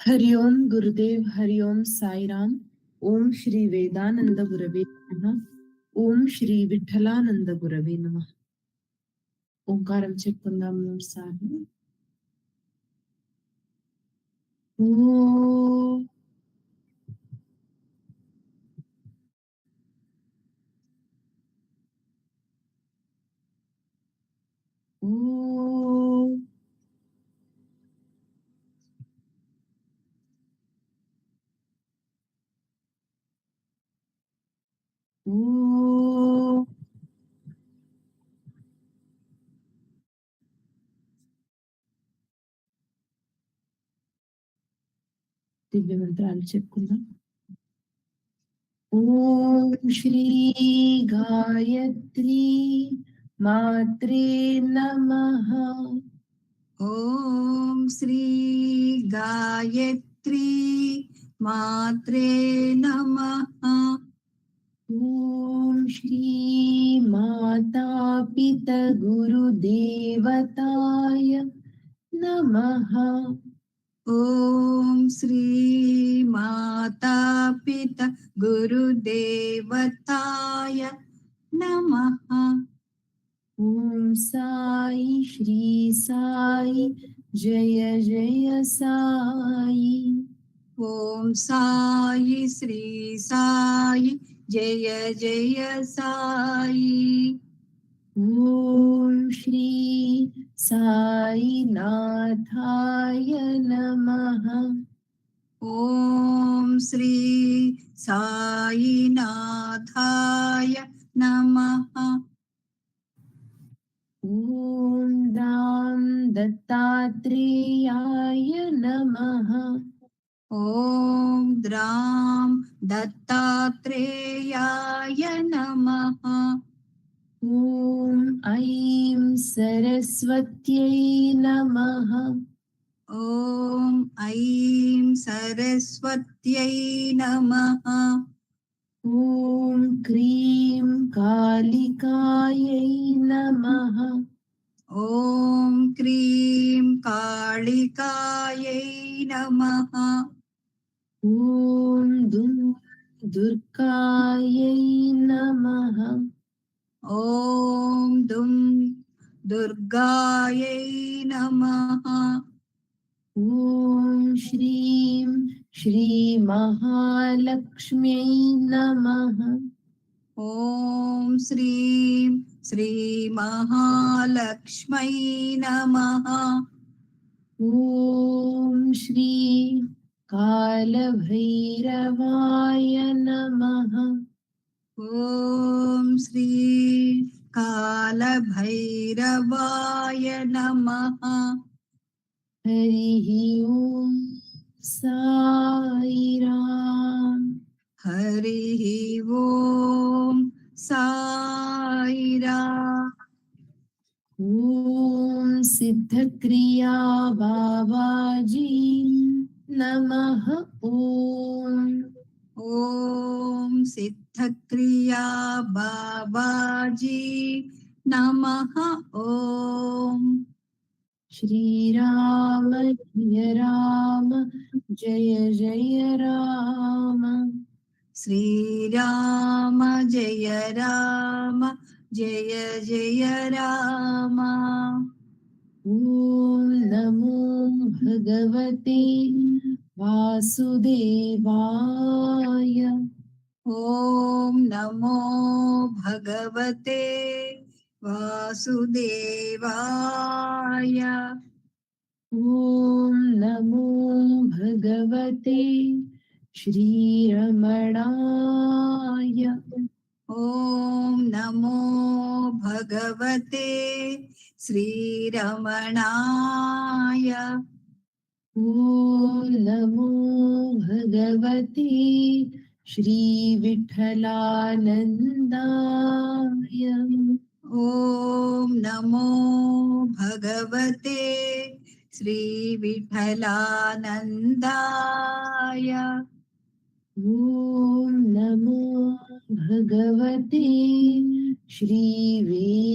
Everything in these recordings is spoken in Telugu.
हरि ओम गुरुदेव हरि ओम साईराम ఓం శ్రీ వేదానంద గురవే నమ ఓం శ్రీ విఠలానంద గురవే నమ ఓంకారం చెప్పుకుందాం మూడు సార్లు ఓ ఓ U. దివ్య మంత్రాలు చెప్పుకుందాం ఓం శ్రీ గాయత్రి మాత్రే నమ ఓం శ్రీ గాయత్రి మాత్రే నమ ॐ श्री माता पितगुरुदेवताय नमः। ॐ श्री माता पित गुरुदेवताय नमः। ॐ साई श्री साई जय जय साई। ॐ साई श्री साई जय जय साई। ओ श्री साईनाथाय नमः। ओम श्री साईनाथाय नमः। ॐ दां दत्तात्रेयाय नमः। ॐ द्रां दत्तात्रेयाय नमः ॐ ऐं सरस्वत्यै नमः ॐ ऐं सरस्वत्यै नमः ॐ क्रीं कालिकायै नमः ॐ क्रीं कालिकायै नमः ॐ दुर्गायै नमः ॐ दुं दुर्गायै नमः ॐ श्रीं श्रीमहालक्ष्म्यै नमः ॐ श्रीं श्रीमहालक्ष्म्यै नमः ॐ श्री कालभैरवाय नमः। ॐ श्री कालभैरवाय नमः। हरिः ॐ साईराम हरिः ॐ साईराम ॐ सिद्धक्रिया बाबाजी। नमः। ॐ। ॐ सिद्धक्रिया बाबाजी। नमः। ॐ। श्रीराम जय राम जय जय राम। श्रीराम जय राम जय जय राम। ॐ। भगवते वासुदेवाय। ॐ नमो भगवते वासुदेवाय। ॐ नमो भगवते श्रीरमणाय। ॐ नमो भगवते श्रीरमणाय। नमो भगवती श्रीविठलानन्दाय ॐ नमो भगवते श्रीविठलानन्दाय ॐ नमो भगवते श्रीवेददिगम्बराय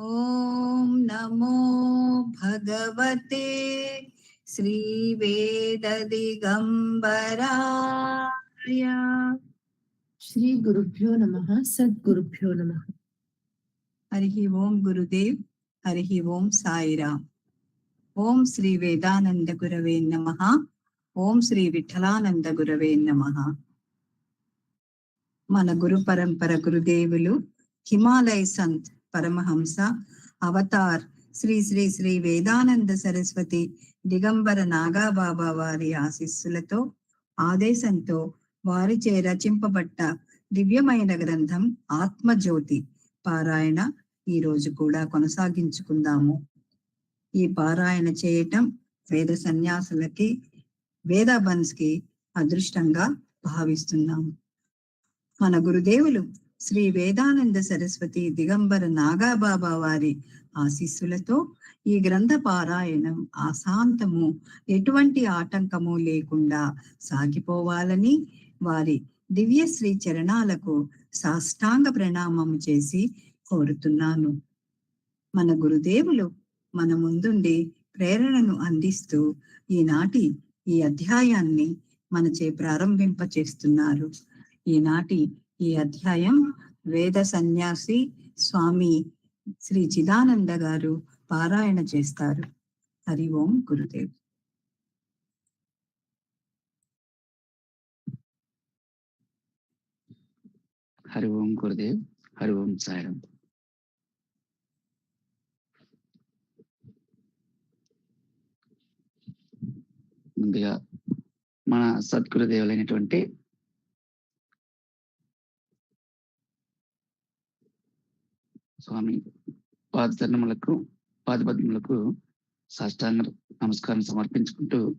ॐ नमो भगवते श्रीवेददिगम्बराय శ్రీ గురుభ్యో నమ సద్గురుభ్యో నమ हरिः ओं गुरुदेव हरिः ओं साईराम ఓం శ్రీ వేదానంద గురవే నమ ఓం శ్రీ విఠలానంద గురవే నమ మన గురు పరంపర గురుదేవులు హిమాలయ సంత్ పరమహంస అవతార్ శ్రీ శ్రీ శ్రీ వేదానంద సరస్వతి దిగంబర నాగాబాబా వారి ఆశీస్సులతో ఆదేశంతో వారిచే రచింపబడ్డ దివ్యమైన గ్రంథం ఆత్మజ్యోతి. పారాయణ ఈ రోజు కూడా కొనసాగించుకుందాము. ఈ పారాయణ చేయటం వేద సన్యాసులకి వేద బన్స్కి అదృష్టంగా భావిస్తున్నాము మన గురుదేవులు శ్రీ వేదానంద సరస్వతి దిగంబర నాగాబాబా వారి ఆశీస్సులతో ఈ గ్రంథ పారాయణం ఆశాంతము ఎటువంటి ఆటంకము లేకుండా సాగిపోవాలని వారి దివ్య శ్రీ చరణాలకు సాష్టాంగ ప్రణామము చేసి కోరుతున్నాను. మన గురుదేవులు మన ముందుండి ప్రేరణను అందిస్తూ ఈనాటి ఈ అధ్యాయాన్ని మనచే ప్రారంభింప చేస్తున్నారు ఈనాటి ఈ అధ్యాయం వేద సన్యాసి స్వామి శ్రీ చిదానంద గారు పారాయణ చేస్తారు. హరి ఓం గురుదేవ్. హరి ఓం గురుదేవ్ హరి ఓం సాయిరం ముందుగా మన సద్గురుదేవులైనటువంటి స్వామి పాదచరణములకు పాదపద్మములకు సాష్టాంగ నమస్కారం సమర్పించుకుంటూ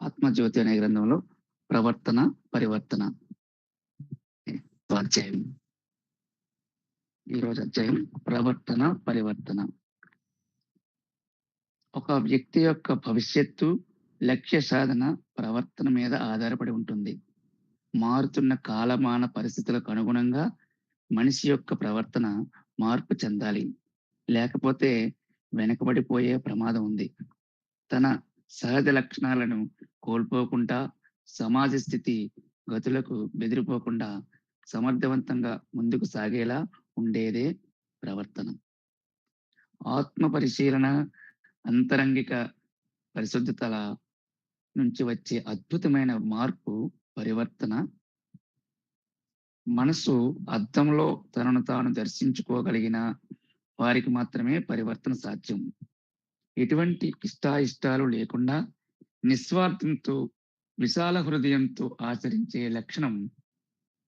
ఆత్మజ్యోతి అనే గ్రంథంలో ప్రవర్తన పరివర్తన అధ్యాయం ఈరోజు అధ్యాయం ప్రవర్తన పరివర్తన. ఒక వ్యక్తి యొక్క భవిష్యత్తు లక్ష్య సాధన ప్రవర్తన మీద ఆధారపడి ఉంటుంది. మారుతున్న కాలమాన పరిస్థితులకు అనుగుణంగా మనిషి యొక్క ప్రవర్తన మార్పు చెందాలి. లేకపోతే వెనకబడిపోయే ప్రమాదం ఉంది. తన సహజ లక్షణాలను కోల్పోకుండా సమాజ స్థితి గతులకు బెదిరిపోకుండా సమర్థవంతంగా ముందుకు సాగేలా ఉండేదే ప్రవర్తన. ఆత్మ పరిశీలన అంతరంగిక పరిశుద్ధతల నుంచి వచ్చే అద్భుతమైన మార్పు పరివర్తన మనసు అద్దంలో తనను తాను దర్శించుకోగలిగిన వారికి మాత్రమే పరివర్తన సాధ్యం. ఎటువంటి ఇష్టాయిష్టాలు లేకుండా నిస్వార్థంతో విశాల హృదయంతో ఆచరించే లక్షణం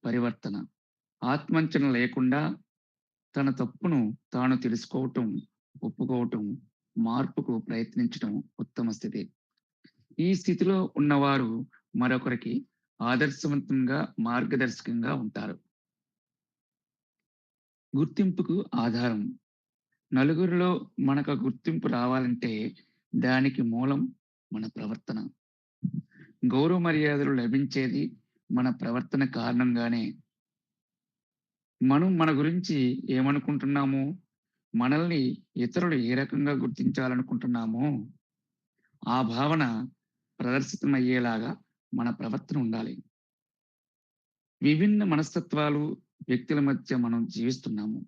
పరివర్తన. ఆత్మంచన లేకుండా తన తప్పును తాను తెలుసుకోవటం ఒప్పుకోవటం మార్పుకు ప్రయత్నించడం ఉత్తమ స్థితి. ఈ స్థితిలో ఉన్నవారు మరొకరికి ఆదర్శవంతంగా మార్గదర్శకంగా ఉంటారు. గుర్తింపుకు ఆధారం. నలుగురిలో మనకు గుర్తింపు రావాలంటే దానికి మూలం మన ప్రవర్తన. గౌరవ మర్యాదలు లభించేది మన ప్రవర్తన కారణంగానే. మనం మన గురించి ఏమనుకుంటున్నాము? మనల్ని ఇతరులు ఏ రకంగా గుర్తించాలనుకుంటున్నామో? ఆ భావన ప్రదర్శితమయ్యేలాగా మన ప్రవర్తన ఉండాలి. విభిన్న మనస్తత్వాలు వ్యక్తుల మధ్య మనం జీవిస్తున్నాము.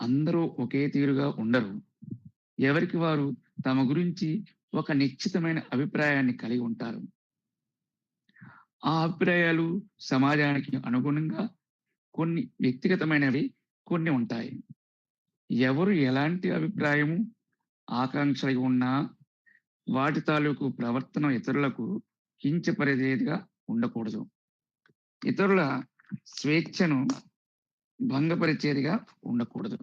అందరూ ఒకే తీరుగా ఉండరు. ఎవరికి వారు తమ గురించి ఒక నిశ్చితమైన అభిప్రాయాన్ని కలిగి ఉంటారు. ఆ అభిప్రాయాలు సమాజానికి అనుగుణంగా కొన్ని వ్యక్తిగతమైనవి కొన్ని ఉంటాయి. ఎవరు ఎలాంటి అభిప్రాయము ఆకాంక్షలు ఉన్నా వాటి తాలూకు ప్రవర్తన ఇతరులకు కించపరిచేదిగా ఉండకూడదు. ఇతరుల స్వేచ్ఛను భంగపరిచేదిగా ఉండకూడదు.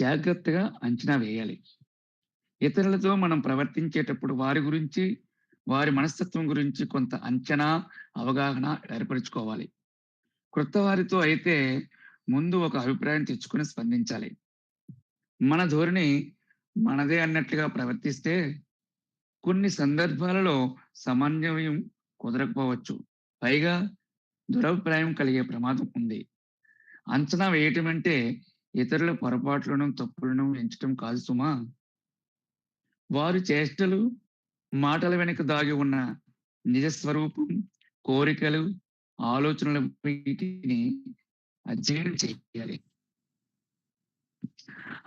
జాగ్రత్తగా అంచనా వేయాలి. ఇతరులతో మనం ప్రవర్తించేటప్పుడు వారి గురించి వారి మనస్తత్వం గురించి కొంత అంచనా అవగాహన ఏర్పరచుకోవాలి. క్రొత్త వారితో అయితే ముందు ఒక అభిప్రాయం తెచ్చుకుని స్పందించాలి. మన ధోరణి మనదే అన్నట్లుగా ప్రవర్తిస్తే కొన్ని సందర్భాలలో సమన్వయం కుదరకపోవచ్చు. పైగా దురభిప్రాయం కలిగే ప్రమాదం ఉంది. అంచనా వేయటం అంటే ఇతరుల పొరపాట్లను తప్పులను ఎంచటం కాదు సుమా. వారి చేష్టలు మాటల వెనుక దాగి ఉన్న నిజ స్వరూపం కోరికలు ఆలోచనల వీటిని అధ్యయనం చేయాలి.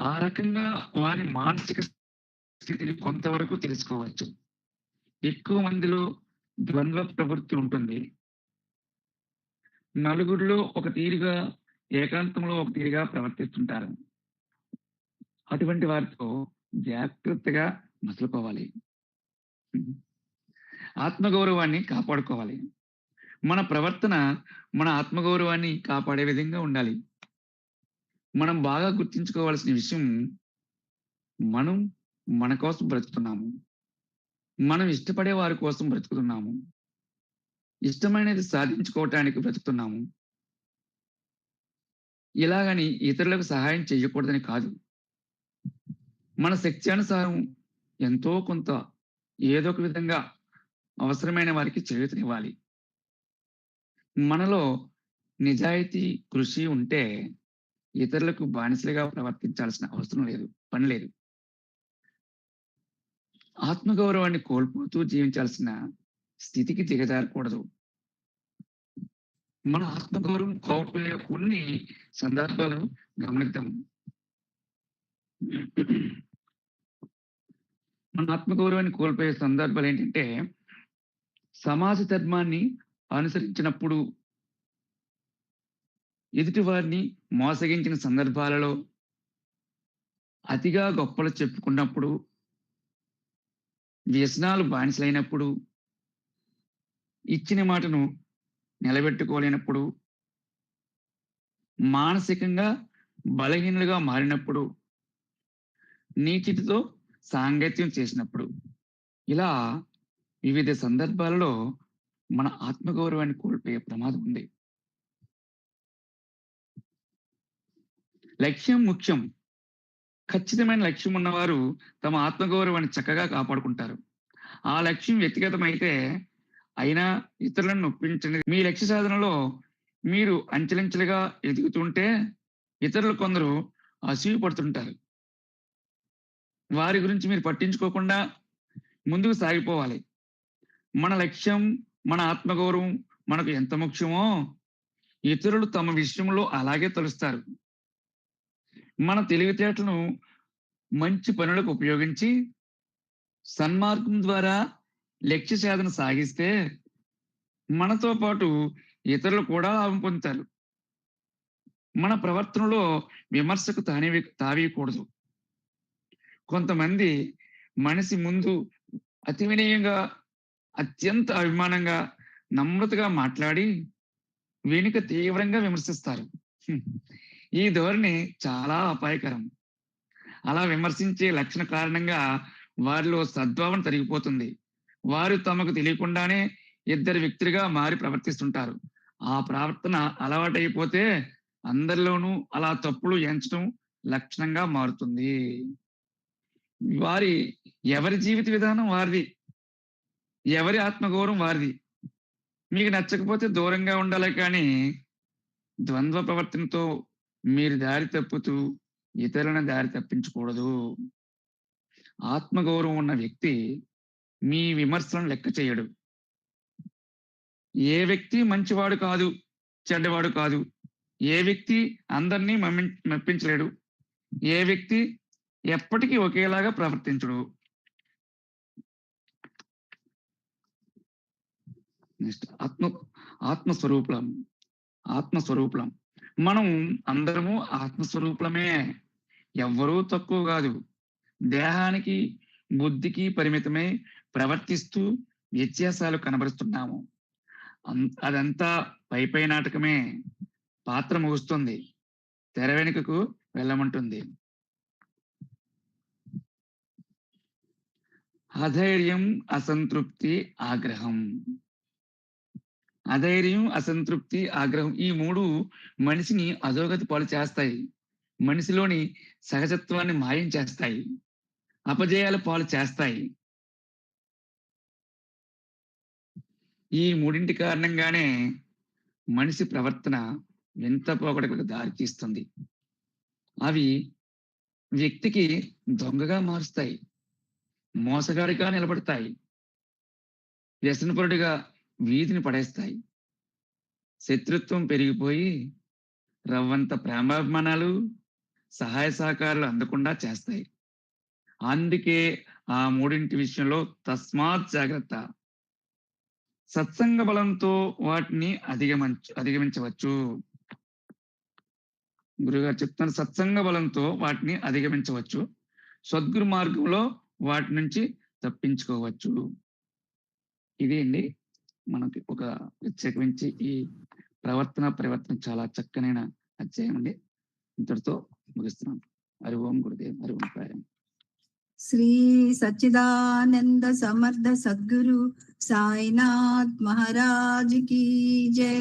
ఆ రకంగా వారి మానసిక స్థితిని కొంతవరకు తెలుసుకోవచ్చు. ఎక్కువ మందిలో ద్వంద్వ ప్రవృత్తి ఉంటుంది. నలుగురిలో ఒక తీరుగా ఏకాంతంలో ఒక తీరుగా ప్రవర్తిస్తుంటారు. అటువంటి వారితో జాగ్రత్తగా మసలుకోవాలి. ఆత్మగౌరవాన్ని కాపాడుకోవాలి. మన ప్రవర్తన మన ఆత్మగౌరవాన్ని కాపాడే విధంగా ఉండాలి. మనం బాగా గుర్తించుకోవాల్సిన విషయం మనం మన కోసం బ్రతుకుతున్నాము. మనం ఇష్టపడే వారి కోసం బ్రతుకుతున్నాము. ఇష్టమైనది సాధించుకోవటానికి బ్రతుకుతున్నాము. ఇలాగని ఇతరులకు సహాయం చేయకూడదని కాదు. మన శక్తి అనుసారం ఎంతో కొంత ఏదో ఒక విధంగా అవసరమైన వారికి చేయూతనివ్వాలి. మనలో నిజాయితీ కృషి ఉంటే ఇతరులకు బానిసలుగా ప్రవర్తించాల్సిన అవసరం లేదు పని లేదు. ఆత్మగౌరవాన్ని కోల్పోతూ జీవించాల్సిన స్థితికి దిగజారకూడదు. మన ఆత్మగౌరవం కోల్పోయే కొన్ని సందర్భాలను గమనిద్దాం. మన ఆత్మగౌరవాన్ని కోల్పోయే సందర్భాలు ఏంటంటే సమాజ ధర్మాన్ని అనుసరించినప్పుడు ఎదుటి వారిని మోసగించిన సందర్భాలలో అతిగా గొప్పలు చెప్పుకున్నప్పుడు వ్యసనాలు బానిసలైనప్పుడు ఇచ్చిన మాటను నిలబెట్టుకోలేనప్పుడు మానసికంగా బలహీనులుగా మారినప్పుడు నీటితో సాంగత్యం చేసినప్పుడు. ఇలా వివిధ సందర్భాలలో మన ఆత్మగౌరవాన్ని కోల్పోయే ప్రమాదం ఉంది. లక్ష్యం ముఖ్యం. ఖచ్చితమైన లక్ష్యం ఉన్నవారు తమ ఆత్మగౌరవాన్ని చక్కగా కాపాడుకుంటారు. ఆ లక్ష్యం వ్యక్తిగతమైతే అయినా ఇతరులను నొప్పించండి మీ లక్ష్య సాధనలో మీరు అంచెలంచెలుగా ఎదుగుతుంటే ఇతరులు కొందరు అసూయపడుతుంటారు వారి గురించి మీరు పట్టించుకోకుండా ముందుకు సాగిపోవాలి. మన లక్ష్యం మన ఆత్మగౌరవం మనకు ఎంత ముఖ్యమో ఇతరులు తమ విషయంలో అలాగే తలుస్తారు. మన తెలివితేటలను మంచి పనులకు ఉపయోగించి సన్మార్గం ద్వారా లక్ష్య సాధన సాగిస్తే మనతో పాటు ఇతరులు కూడా లాభం పొందుతారు. మన ప్రవర్తనలో విమర్శకు తానే తావీయకూడదు. కొంతమంది మనిషి ముందు అతి వినయంగా అత్యంత అభిమానంగా నమ్రతగా మాట్లాడి వెనుక తీవ్రంగా విమర్శిస్తారు. ఈ ధోరణి చాలా అపాయకరం. అలా విమర్శించే లక్షణ కారణంగా వారిలో సద్భావన తరిగిపోతుంది. వారు తమకు తెలియకుండానే ఇద్దరు వ్యక్తులుగా మారి ప్రవర్తిస్తుంటారు. ఆ ప్రవర్తన అలవాటైపోతే అందరిలోనూ అలా తప్పులు ఎంచడం లక్షణంగా మారుతుంది. వారి ఎవరి జీవిత విధానం వారిది? ఎవరి ఆత్మగౌరవం వారిది? మీకు నచ్చకపోతే దూరంగా ఉండాలి కానీ ద్వంద్వ ప్రవర్తనతో మీరు దారి తప్పుతూ ఇతరులను దారి తప్పించకూడదు. ఆత్మగౌరవం ఉన్న వ్యక్తి మీ విమర్శలను లెక్క చేయడు. ఏ వ్యక్తి మంచివాడు కాదు చెడ్డవాడు కాదు. ఏ వ్యక్తి అందరినీ మమ్మి- మెప్పించలేడు. ఏ వ్యక్తి ఎప్పటికీ ఒకేలాగా ప్రవర్తించడు. నెక్స్ట్ ఆత్మ ఆత్మస్వరూపులం. ఆత్మస్వరూపులం. మనం అందరము ఆత్మస్వరూపులమే. ఎవ్వరూ తక్కువ కాదు. దేహానికి బుద్ధికి పరిమితమై ప్రవర్తిస్తూ వ్యత్యాసాలు కనబరుస్తున్నాము. అదంతా పై పై నాటకమే. పాత్ర ముగుస్తుంది. తెర వెనుకకు వెళ్ళమంటుంది. అధైర్యం అసంతృప్తి ఆగ్రహం. అధైర్యం అసంతృప్తి ఆగ్రహం ఈ మూడు మనిషిని అధోగతి పాలు చేస్తాయి. మనిషిలోని సహజత్వాన్ని మాయం చేస్తాయి. అపజయాల పాలు చేస్తాయి. ఈ మూడింటి కారణంగానే మనిషి ప్రవర్తన వింత పోకడలకు దారితీస్తుంది అవి వ్యక్తికి దొంగగా మారుస్తాయి. మోసగాడిగా నిలబడతాయి. వ్యసనపరుడిగా వీధిని పడేస్తాయి. శత్రుత్వం పెరిగిపోయి రవ్వంత ప్రేమాభిమానాలు సహాయ సహకారాలు అందకుండా చేస్తాయి. అందుకే ఆ మూడింటి విషయంలో తస్మాత్ జాగ్రత్త. సత్సంగ బలంతో వాటిని అధిగమించ అధిగమించవచ్చు. గురుగారు చెప్తున్న సత్సంగ బలంతో వాటిని అధిగమించవచ్చు. సద్గురు మార్గంలో వాటి నుంచి తప్పించుకోవచ్చు. ఇది అండి మనకి ఒక ప్రత్యేకించి ఈ ప్రవర్తన పరివర్తన చాలా చక్కనైన అధ్యాయం అండి. ఇంతటితో ముగిస్తున్నాం హరి ఓం గురుదేవ్ హరి ఓం ప్రాయం శ్రీ సచిదానంద సమర్థ సద్గురు సాయినాథ్ మహారాజ్ కీ జై.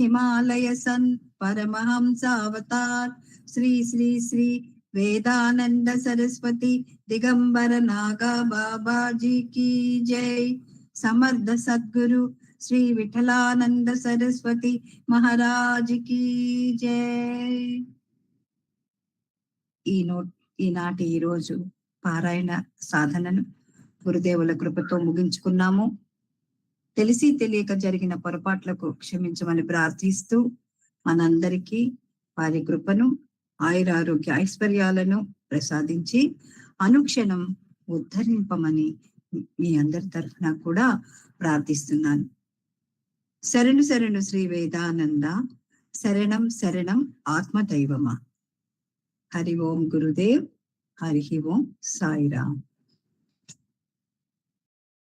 హిమాలయ సన్ పరమహంస అవతార్ శ్రీ శ్రీ శ్రీ వేదానంద సరస్వతి దిగంబర నాగా బాబాజీ కీ జై. సమర్థ సద్గురు శ్రీ విఠలానంద సరస్వతి మహారాజుకి జై. ఈ నో ఈనాటి ఈరోజు పారాయణ సాధనను గురుదేవుల కృపతో ముగించుకున్నాము. తెలిసి తెలియక జరిగిన పొరపాట్లకు క్షమించమని ప్రార్థిస్తూ మనందరికీ వారి కృపను ఆయురారోగ్య ఐశ్వర్యాలను ప్రసాదించి అనుక్షణం ఉద్ధరింపమని మీ అందరి తరఫున కూడా ప్రార్థిస్తున్నాను. శరణు శరణు శ్రీ వేదానంద శరణం శరణం ఆత్మదైవమా. హరి ఓం గురుదేవ్ హరి ఓం సాయిరామ్.